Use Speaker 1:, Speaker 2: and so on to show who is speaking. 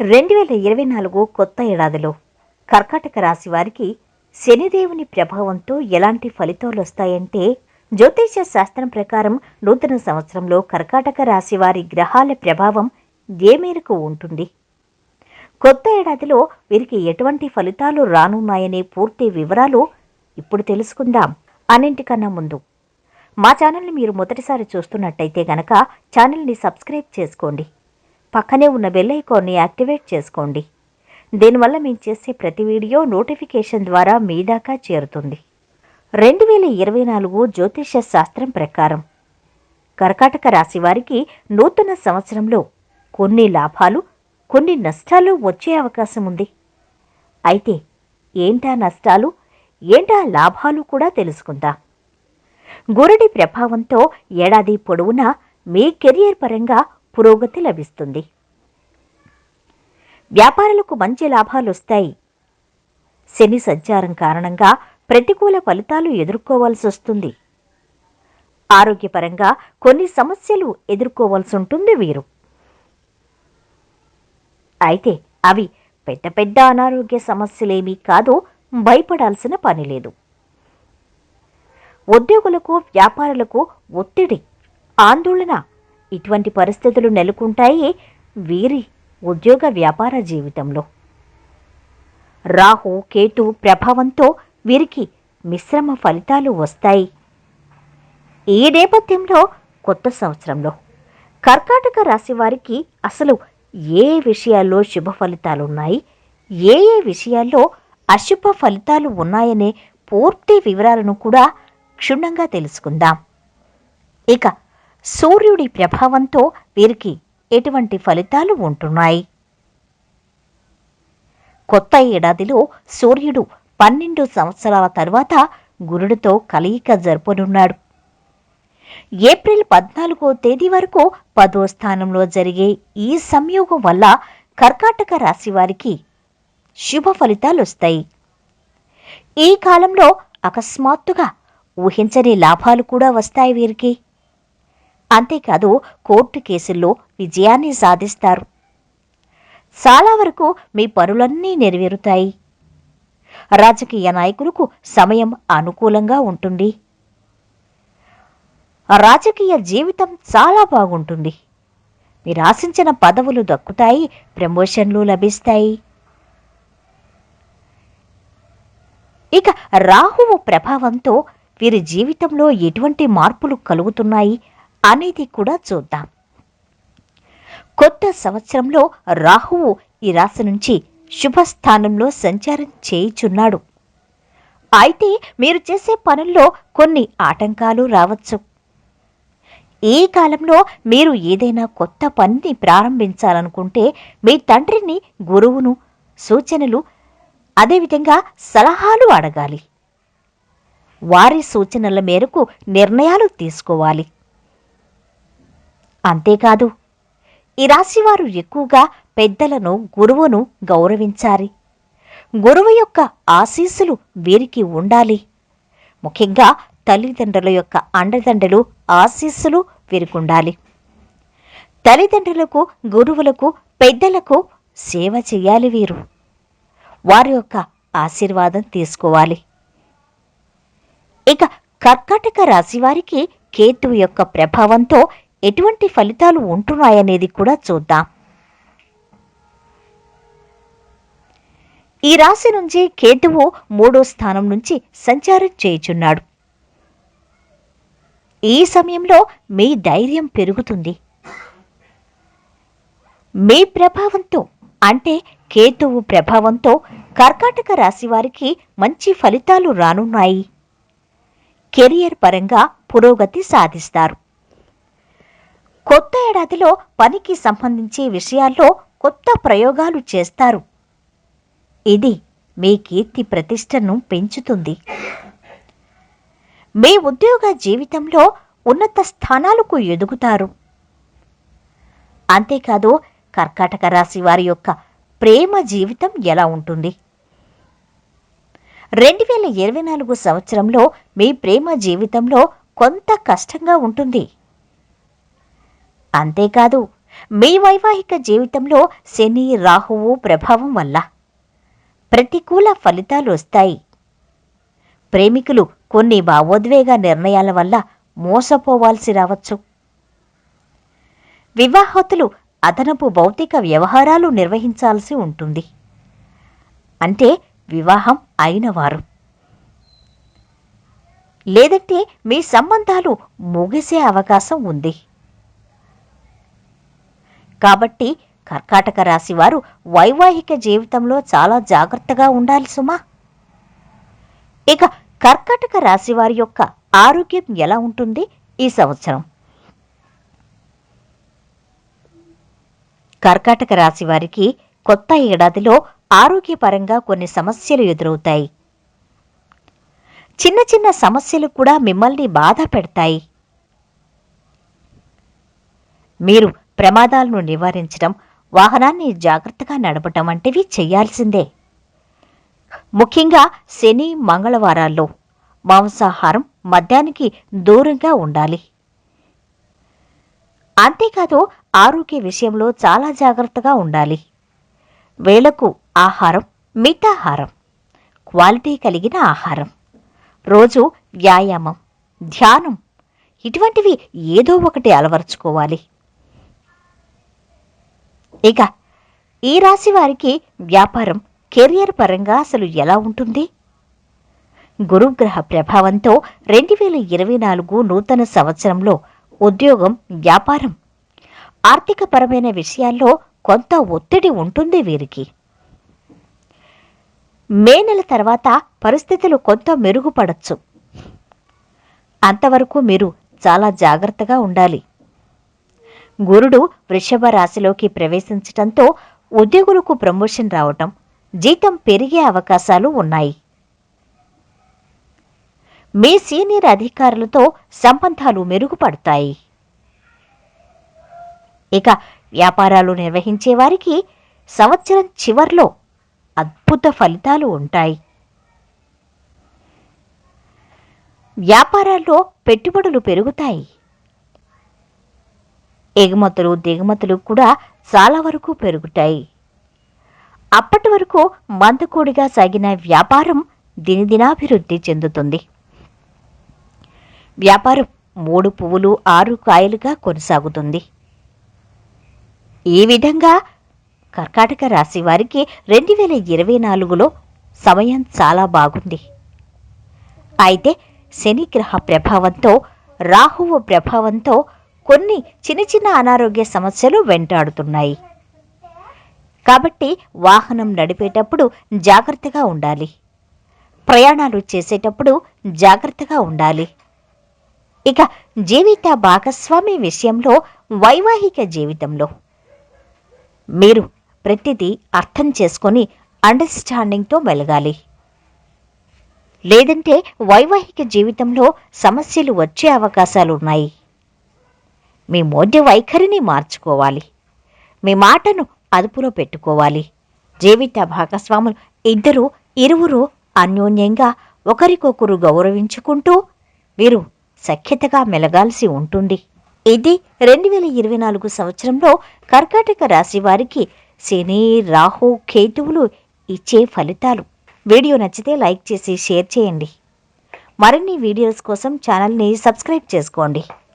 Speaker 1: రెండు వేల ఇరవై నాలుగు కొత్త ఏడాదిలో కర్కాటక రాశి వారికి శనిదేవుని ప్రభావంతో ఎలాంటి ఫలితాలు వస్తాయంటే జ్యోతిష శాస్త్రం ప్రకారం నూతన సంవత్సరంలో కర్కాటక రాశి వారి గ్రహాల ప్రభావం ఏ మేరకు ఉంటుంది? కొత్త ఏడాదిలో వీరికి ఎటువంటి ఫలితాలు రానున్నాయనే పూర్తి వివరాలు ఇప్పుడు తెలుసుకుందాం. అన్నింటికన్నా ముందు మా ఛానల్ని మీరు మొదటిసారి చూస్తున్నట్టయితే గనక ఛానల్ని సబ్స్క్రైబ్ చేసుకోండి. పక్కనే ఉన్న బెల్ ఐకాన్ని యాక్టివేట్ చేసుకోండి. దీనివల్ల మేము చేసే ప్రతి వీడియో నోటిఫికేషన్ ద్వారా మీ దాకా చేరుతుంది. రెండు వేల ఇరవై నాలుగు జ్యోతిష శాస్త్రం ప్రకారం కర్కాటక రాశి వారికి నూతన సంవత్సరంలో కొన్ని లాభాలు కొన్ని నష్టాలు వచ్చే అవకాశం ఉంది. అయితే ఏంటా నష్టాలు ఏంటా లాభాలు కూడా తెలుసుకుందాం. గురుడి ప్రభావంతో ఏడాది పొడవునా మీ కెరియర్ పరంగా పురోగతి లభిస్తుంది. వ్యాపారులకు మంచి లాభాలు వస్తాయి శని సంచారం కారణంగా ప్రతికూల ఫలితాలు ఎదుర్కోవాల్సి వస్తుంది. ఆరోగ్యపరంగా కొన్ని సమస్యలు ఎదుర్కోవాల్సి ఉంటుంది వీరు. అయితే అవి పెద్ద పెద్ద అనారోగ్య సమస్యలేమీ కాదు భయపడాల్సిన పని లేదు. ఉద్యోగులకు వ్యాపారులకు ఒత్తిడి ఆందోళన ఇటువంటి పరిస్థితులు నెలకొంటాయి వీరి ఉద్యోగ వ్యాపార జీవితంలో. రాహు కేతు ప్రభావంతో వీరికి మిశ్రమ ఫలితాలు వస్తాయి. ఈ నేపథ్యంలో కొత్త సంవత్సరంలో కర్కాటక రాశి వారికి అసలు ఏ విషయాల్లో శుభ ఫలితాలు ఉన్నాయి ఏ ఏ విషయాల్లో అశుభ ఫలితాలు ఉన్నాయనే పూర్తి వివరాలను కూడా క్షుణ్ణంగా తెలుసుకుందాం. ఇక సూర్యుడి ప్రభావంతో వీరికి ఎటువంటి ఫలితాలు ఉంటున్నాయి? కొత్త ఏడాదిలో సూర్యుడు పన్నెండు సంవత్సరాల తరువాత గురుడితో కలయిక జరుపనున్నాడు. ఏప్రిల్ పద్నాలుగో తేదీ వరకు పదో స్థానంలో జరిగే ఈ సంయోగం వల్ల కర్కాటక రాశి వారికి శుభ ఫలితాలు వస్తాయి. ఈ కాలంలో అకస్మాత్తుగా ఊహించని లాభాలు కూడా వస్తాయి వీరికి. అంతేకాదు కోర్టు కేసుల్లో విజయాన్ని సాధిస్తారు. చాలా వరకు మీ పనులన్నీ నెరవేరుతాయి. రాజకీయ నాయకులకు సమయం అనుకూలంగా ఉంటుంది. రాజకీయ జీవితం చాలా బాగుంటుంది. మీరు ఆశించిన పదవులు దక్కుతాయి ప్రమోషన్లు లభిస్తాయి. ఇక రాహువు ప్రభావంతో వీరి జీవితంలో ఎటువంటి మార్పులు కలుగుతున్నాయి? అనేది కూడా చూద్దాం. కొత్త సంవత్సరంలో రాహువు ఈ రాశి నుంచి శుభస్థానంలో సంచారం చేయుచున్నాడు. అయితే మీరు చేసే పనుల్లో కొన్ని ఆటంకాలు రావచ్చు. ఈ కాలంలో మీరు ఏదైనా కొత్త పనిని ప్రారంభించాలనుకుంటే మీ తండ్రిని గురువును సూచనలు అదేవిధంగా సలహాలు అడగాలి. వారి సూచనల మేరకు నిర్ణయాలు తీసుకోవాలి. అంతేకాదు ఈ రాశివారు ఎక్కువగా పెద్దలను గురువును గౌరవించాలి. గురువు యొక్క ఆశీస్సులు వీరికి ఉండాలి. ముఖ్యంగా తల్లిదండ్రుల యొక్క అండదండలు ఆశీస్సులు వీరికుండాలి. తల్లిదండ్రులకు గురువులకు పెద్దలకు సేవ చేయాలి వీరు. వారి యొక్క ఆశీర్వాదం తీసుకోవాలి. ఇక కర్కాటక రాశివారికి కేతువు యొక్క ప్రభావంతో ఎటువంటి ఫలితాలు ఉంటున్నాయనేది కూడా చూద్దాం. ఈ రాశి నుంచి కేతువు మూడో స్థానం నుంచి సంచారం చేయుచున్నాడు. ఈ సమయంలో మీ ధైర్యం పెరుగుతుంది. మీ ప్రభావంతో అంటే కేతువు ప్రభావంతో కర్కాటక రాశి వారికి మంచి ఫలితాలు రానున్నాయి. కెరియర్ పరంగా పురోగతి సాధిస్తారు. కొత్త ఏడాదిలో పనికి సంబంధించి విషయాల్లో కొత్త ప్రయోగాలు చేస్తారు. ఇది మీ కీర్తి ప్రతిష్టను పెంచుతుంది. మీ ఉద్యోగ జీవితంలో ఉన్నత స్థానాలకు ఎదుగుతారు. అంతేకాదు కర్కాటక రాశి వారి యొక్క ప్రేమ జీవితం ఎలా ఉంటుంది? రెండు వేల ఇరవై నాలుగు సంవత్సరంలో మీ ప్రేమ జీవితంలో కొంత కష్టంగా ఉంటుంది. అంతేకాదు మీ వైవాహిక జీవితంలో శని రాహువు ప్రభావం వల్ల ప్రతికూల ఫలితాలు వస్తాయి. ప్రేమికులు కొన్ని భావోద్వేగ నిర్ణయాల వల్ల మోసపోవాల్సి రావచ్చు. వివాహతులు అదనపు భౌతిక వ్యవహారాలు నిర్వహించాల్సి ఉంటుంది. అంటే వివాహం అయినవారు లేదంటే మీ సంబంధాలు ముగిసే అవకాశం ఉంది. కాబట్టి కర్కాటక రాశివారు వైవాహిక జీవితంలో చాలా జాగ్రత్తగా ఉండాలి సుమా. ఇక కర్కాటక రాశి వారి యొక్క ఆరోగ్యం ఎలా ఉంటుంది ఈ సంవత్సరం? కర్కాటక రాశి వారికి కొత్త ఏడాదిలో ఆరోగ్యపరంగా కొన్ని సమస్యలు ఎదురవుతాయి. చిన్న చిన్న సమస్యలు కూడా మిమ్మల్ని బాధ పెడతాయి. మీరు ప్రమాదాలను నివారించడం వాహనాన్ని జాగ్రత్తగా నడపటం వంటివి చేయాల్సిందే. ముఖ్యంగా శని మంగళవారాల్లో మాంసాహారం మద్యానికి దూరంగా ఉండాలి. అంతేకాదు ఆరోగ్య విషయంలో చాలా జాగ్రత్తగా ఉండాలి. వేళకు ఆహారం మితాహారం క్వాలిటీ కలిగిన ఆహారం రోజు వ్యాయామం ధ్యానం ఇటువంటివి ఏదో ఒకటి అలవరుచుకోవాలి. ఇక ఈ రాశి వారికి వ్యాపారం కెరియర్ పరంగా అసలు ఎలా ఉంటుంది? గురుగ్రహ ప్రభావంతో రెండు వేల ఇరవై నాలుగు నూతన సంవత్సరంలో ఉద్యోగం వ్యాపారం. ఆర్థికపరమైన విషయాల్లో కొంత ఒత్తిడి ఉంటుంది వీరికి. మే నెల తర్వాత పరిస్థితులు కొంత మెరుగుపడచ్చు. అంతవరకు మీరు చాలా జాగ్రత్తగా ఉండాలి. గురుడు వృషభ రాశిలోకి ప్రవేశించటంతో ఉద్యోగులకు ప్రమోషన్ రావటం జీతం పెరిగే అవకాశాలు ఉన్నాయి. మీ సీనియర్ అధికారులతో సంబంధాలు మెరుగుపడతాయి. ఇక వ్యాపారాలు నిర్వహించే వారికి సంవత్సరం చివర్లో అద్భుత ఫలితాలు ఉంటాయి. వ్యాపారాల్లో పెట్టుబడులు పెరుగుతాయి. ఎగుమతులు దిగుమతులు కూడా చాలా వరకు పెరుగుతాయి. అప్పటి వరకు మందకోడిగా సాగిన వ్యాపారం దినదినాభివృద్ధి చెందుతుంది. వ్యాపారం మూడు పువ్వులు ఆరు కాయలుగా కొనసాగుతుంది. ఈ విధంగా కర్కాటక రాశి వారికి రెండు వేల ఇరవై నాలుగులో సమయం చాలా బాగుంది. అయితే శనిగ్రహ ప్రభావంతో రాహువు ప్రభావంతో కొన్ని చిన్న చిన్న అనారోగ్య సమస్యలు వెంటాడుతున్నాయి. కాబట్టి వాహనం నడిపేటప్పుడు జాగ్రత్తగా ఉండాలి. ప్రయాణాలు చేసేటప్పుడు జాగ్రత్తగా ఉండాలి. ఇక జీవిత భాగస్వామి విషయంలో వైవాహిక జీవితంలో మీరు ప్రతిదీ అర్థం చేసుకొని అండర్స్టాండింగ్తో మెలగాలి. లేదంటే వైవాహిక జీవితంలో సమస్యలు వచ్చే అవకాశాలు ఉన్నాయి మీ మోడ్య వైఖరిని మార్చుకోవాలి. మీ మాటను అదుపులో పెట్టుకోవాలి. జీవిత భాగస్వాములు ఇద్దరు ఇరువురు అన్యోన్యంగా ఒకరికొకరు గౌరవించుకుంటూ వీరు సఖ్యతగా మెలగాల్సి ఉంటుంది. ఇది రెండు వేల ఇరవై నాలుగు సంవత్సరంలో కర్కాటక రాశి వారికి శని రాహు కేతువులు ఇచ్చే ఫలితాలు. వీడియో నచ్చితే లైక్ చేసి షేర్ చేయండి. మరిన్ని వీడియోస్ కోసం ఛానల్ని సబ్స్క్రైబ్ చేసుకోండి.